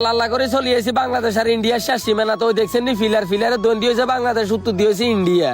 আল্লাহ করে চলিয়েছি বাংলাদেশ আর ইন্ডিয়ার শেষ সীমানা তো দেখছেন ফিলার ফিলারে দ্বন্দ্ব হয়েছে বাংলাদেশ উত্তর দিয়েছে ইন্ডিয়া।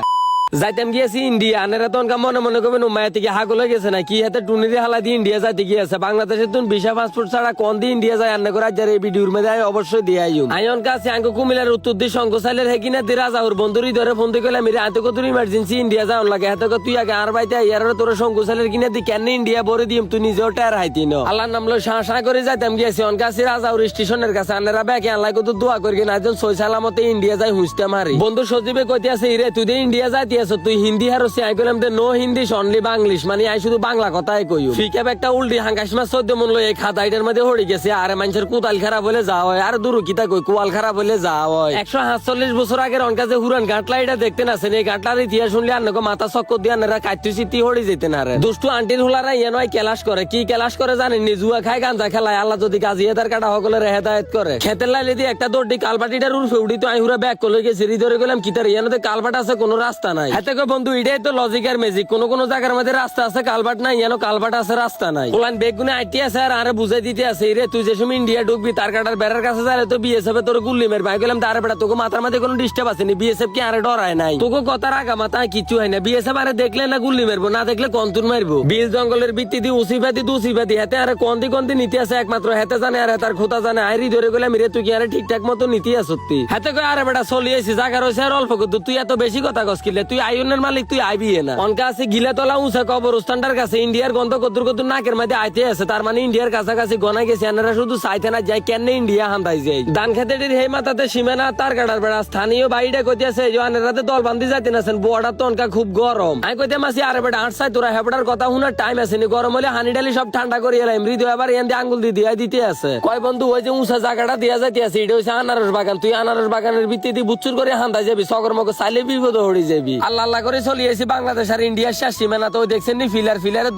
যাইতাম গিয়েছি ইন্ডিয়া আনেরা তো অনকা মনে মনে করবেন উমায়া থেকে হাগল হয়ে গেছে না কি হাতে টুনিরে হালা দিয়ে ইন্ডিয়া যাইতে গিয়েছে। বাংলাদেশের তুন ভিসা পাসপোর্ট ছাড়া কোন দিয়ে ইন্ডিয়া যায়? আন্না করে আজ এই ভিডিওর মধ্যে আয়, অবশ্যই দিয়ে আইও। আয়ন কাছে আঙ্কু কুমিলার উত্তর দিয়ে শঙ্কসাইলের হেকিনা দিয়ে রাজাউর বন্ধুরই ধরে ফোন দিয়ে কইলাম রে আতে কত ইমার্জেন্সি ইন্ডিয়া যাওয়ার লাগে হাতে তুই আগে আর বাইতে ইয়ার তোর শঙ্কসাইলের কিনা দি কেন ইন্ডিয়া ভরে দিম? তুই নিজেও টের হাইতি ন। আল্লাহর নাম লো শাঁ শাঁ করে যাইতাম গিয়েছি। অন কাছে রাজাউর স্টেশনের কাছে আন্নারা ব্যাকে আল্লাহ কত দোয়া করি না একজন সই সালামতে ইন্ডিয়া যাই, হুঁচতে মারি। বন্ধু সজীবে কইতে আছে ইরে তুই ইন্ডিয়া যাইতে আছো তুই হিন্দি হারো সে আই কইলাম they know Hindi only Banglish মানে আই শুধু বাংলা কথাই কইও। ফিকাব একটা উল্টি হাঙ্গাস মাছ চোদ্দ মন লই এই খাতাইটার মধ্যে হড়ি গেছে আরে মানুষের কুতাল খারাপ হলে যা হয় আর দুরু কিতা কই কুয়াল খারাপ হলে যা হয়। একশো সাতচল্লিশ বছর আগের অনকা যে হুরান গাঁটলা এটা দেখতে না এই গাঁটলার ইতিহাস শুনলে আর নাকো মাথা চক্কর দিয়ে আনারা কাট্টু চিত্তি হড়ি যেতে না রে। দুষ্টু আন্টির হুলারা ইয়ে নয় কেলাস করে। কি কেলাস করে জানেন নি জুয়া খায় গাঞ্জা খেলায়। আল্লাহ যদি কাজী হেদার কাটা সকলের হেদায়ত করে। খেতের লাইলে দিয়ে একটা দৌড়ি কালবাটিটার উর্ফে উড়ি তো আমি হুরা ব্যাগ করে গেছি। হৃদয় গেলাম কিতার ইয়ানোতে কালবাট আছে? কোনো রাস্তা নাই। হাতে কই বন্ধু এটাই তো লজিক আর ম্যাজিক কোন কোন জায়গার মধ্যে রাস্তা আছে কালবাট নাই কালবাট আছে রাস্তা নাই। বেগুনে আইটি আছে আর আরে বুঝাই দিতে আছে রে তুই যে সময় ইন্ডিয়া ঢুকবি তার কাটার বেড়ার কাছে যাবে তো বিএসএফ তোর গুল্লি গেলাম তারে বেড়া তোকে মাথার মধ্যে কোনো ডিস্টার্ব আছে নি? বিএসএফ কি আরে ডরায় নাই? তোকে কথা রাখা মাথা কিচ্ছু হয় না। বিএসএফ আরে দেখলে না গুল্লি মেরবো না দেখলে কন্তুন মারবো। বিল জঙ্গলের ভিত্তি দিয়ে উসিফাতি দুসিফাতি হেতে আরে কন্দি কন্দি নীতি আছে একমাত্র হেতে জানে আর তার খোতা জানে। আইরি ধরে গেলাম রে তুই কি আরে ঠিকঠাক মতো নীতি সত্যি? হাতে কই আরে বেটা চলিয়েছি জায়গা রয়েছে আর অল্প কত তুই এত বেশি কথা কস কিলে তুই আইনের মালিক, তুই আইবি না। অনকা আছে গিলে তলা উঁচা কবরস্থানটার কাছে, ইন্ডিয়ার গন্ধ কদ্দুর কদ্দুর নাকের মধ্যে আইতে আছে। তার মানে ইন্ডিয়ার কাছাকাছি গনা গেছে, এনারা শুধু চাইতে না যায় কেন ইন্ডিয়া হান্দাই যায়। ধান খেতেটির হে মাথাতে সীমানা, তার কাটার বেড়া, স্থানীয় বাইরে কইতে আছে যে আনেরাতে দল বান্ধি যাইতে নাছেন বর্ডার তো অনকা খুব গরম। আমি কইতে মাসি, আরে বেটা, আট সাই, তোরা হেপড়ার কথা শুনার টাইম আছে নি, গরম হলে হানি ডালি সব ঠান্ডা করে এলাম হৃদয় আবার এন আঙ্গুল দিয়ে দিতে আছে। কয় বন্ধু, ওই যে উঁচা জায়গাটা দিয়া যাইতে আছে, এটা হচ্ছে আনারস বাগান। তুই আনারস বাগানের ভিত্তিতে বুচ্চুর করে হান্দাই যাবি, সগর মগ চাইলে বিপদ হড়ি যাবি। আল্লাহ আল্লাহ করে চলিয়েছি, বাংলাদেশ আর ইন্ডিয়ার শেষ সীমানা তো দেখছেন নি? ফিলার, ফিলারে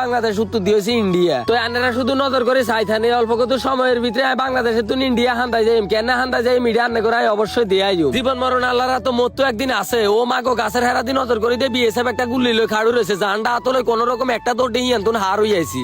বাংলাদেশ উত্তর দিয়েছে ইন্ডিয়া। তো শুধু নজর করে অল্প কত সময়ের ভিতরে বাংলাদেশে ইন্ডিয়া কেন যাই মিডিয়া আন্না করে অবশ্যই দেয়াই জীবন মরণ তো মত তো একদিন আছে। ও গাছের হেরা দিন নজর করে দিয়ে বিএসএফ একটা গুল্লি লই খাড়ু রয়েছে। জানডা আতলে কোন রকম একটা দিয়ে ইয়ান হার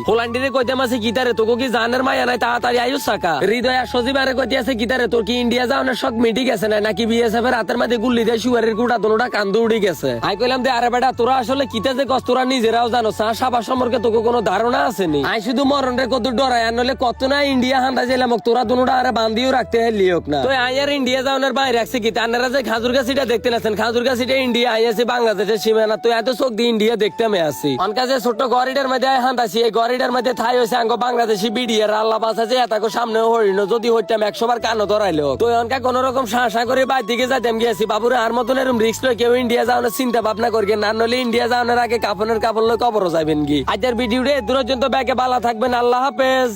হোলান্ডিরে কইতে মাসে গিটারে তোকে কি জানের মায়া নাই? তাড়াতাড়ি আয়ুস সাকা। হৃদয় আর সজীবারে কইতে আছে গিটারে তোর কি ইন্ডিয়া যাওয়ার শখ মিটি গেছে না নাকি বিএসএফ এর হাতের মধ্যে গুল্লি দিয়ে শুয়ারের গুড়া, দোনোটা কান্দু উড়ি গেছে আই কইলাম দে আরে বেটা তোরা আসলে কিতে যে কষ্ট তোরা নিজেরাও জানো চা সাবা সম্পর্কে তোকে কোনো ধারণা আসেনি। আই শুধু মরণ রে কত ডরাই আর নলে কত না ইন্ডিয়া হান্দা যাইলাম তোরা দোনোটা আরে বান্ধিও রাখতে লিওক না। তো আই আর ইন্ডিয়া যাওয়ার বাইরে রাখছে কি? তানারা যে খাজুর গাছিটা দেখতে নাছেন খাজুর গাছিটা ইন্ডিয়া আই আছে বাংলাদেশের সীমানা তো এত চোখ দিয়ে ইন্ডিয়া দেখতে আমি আসি অনকা যে ছোট্ট গরিডের মধ্যে আই হান্দাছি এই গরিডের মধ্যে থাই হয়েছে আঙ্গ বাংলাদেশি বিডিয়ার আল্লাহ বাসা যে এতাকো সামনে হরিণ যদি হইতাম একশো বার কানো ধরাইলো তো অনকা কোন রকম শাসা করে বাইর দিকে যাইতাম গিয়েছি বাবুরে আর মতন এরকম রিক্স লই কেউ ইন্ডিয়া যাওয়ার চিন্তা ভাবনা করবেন না নলে ইন্ডিয়া যাওয়ার আগে কাপনের কাপড় লোক কবরও যাবেন কি? আজকের ভিডিওটা দূর পর্যন্ত ব্যাগে বালা থাকবেন, আল্লাহ হাফেজ।